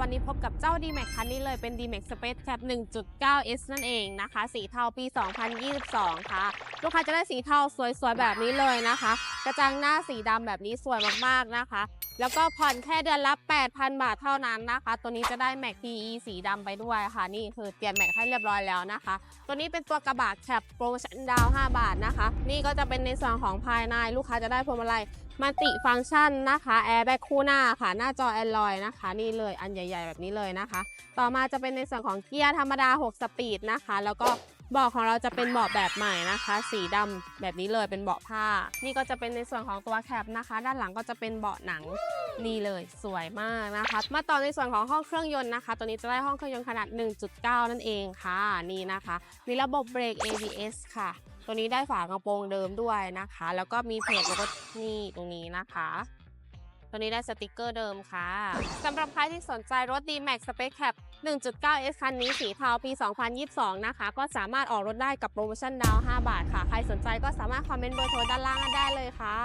วันนี้พบกับเจ้า D-Max คันนี้เลยเป็น D-Max Space Cap 1.9S นั่นเองนะคะ สีเทาปี 2022 ค่ะ ลูกค้าจะได้สีเทาสวยๆ แบบนี้เลยนะคะ กระจังหน้าสีดำแบบนี้สวยมากๆนะคะ แล้วก็ผ่อนแค่เดือนละ 8,000 บาทเท่านั้นนะคะ ตัวนี้จะได้ Max PE สีดำไปด้วยค่ะ นี่คือเตรียม Max ให้เรียบร้อยแล้วนะคะ ตัวนี้เป็นตัวกระบะแคปโปรโมชั่นดาว 5 บาทนะคะ นี่ก็จะเป็นในส่วนของภายในลูกค้าจะได้พวงมาลัยมัลติฟังก์ชันนะคะแอร์แบ็กคู่หน้าค่ะ หน้าจอ Android นะคะ นี่เลยอันใหญ่ ๆ แบบนี้เลยนะคะ ต่อมาจะเป็นในส่วนของเกียร์ธรรมดา 6 สปีดนะคะ แล้วก็ เบาะของเราจะเป็นเบาะแบบใหม่นะคะ สีดำแบบนี้เลยเป็นเบาะผ้า นี่ก็จะเป็นในส่วนของตัวแคปนะคะ ด้านหลังก็จะเป็นเบาะหนังนี่เลยสวยมากนะคะ มาต่อในส่วนของห้องเครื่องยนต์นะคะ ตัวนี้จะได้ห้องเครื่องยนต์ขนาด 1.9 นั่นเองค่ะ นี่นะคะ มีระบบเบรก ABS ค่ะ ตัวนี้ได้ฝากระโปรงเดิมด้วยนะคะ แล้วก็มีเพจแล้วก็นี่ตรงนี้นะคะ ตัวนี้ได้สติกเกอร์เดิมค่ะสำหรับใครที่สนใจรถ D-Max Space Cap 1.9S คันนี้สีเทาปี 2022 นะคะ ก็สามารถออกรถได้กับโปรโมชั่นดาว 5 บาทค่ะ ใครสนใจก็สามารถคอมเมนต์เบอร์โทรด้านล่างได้เลยค่ะ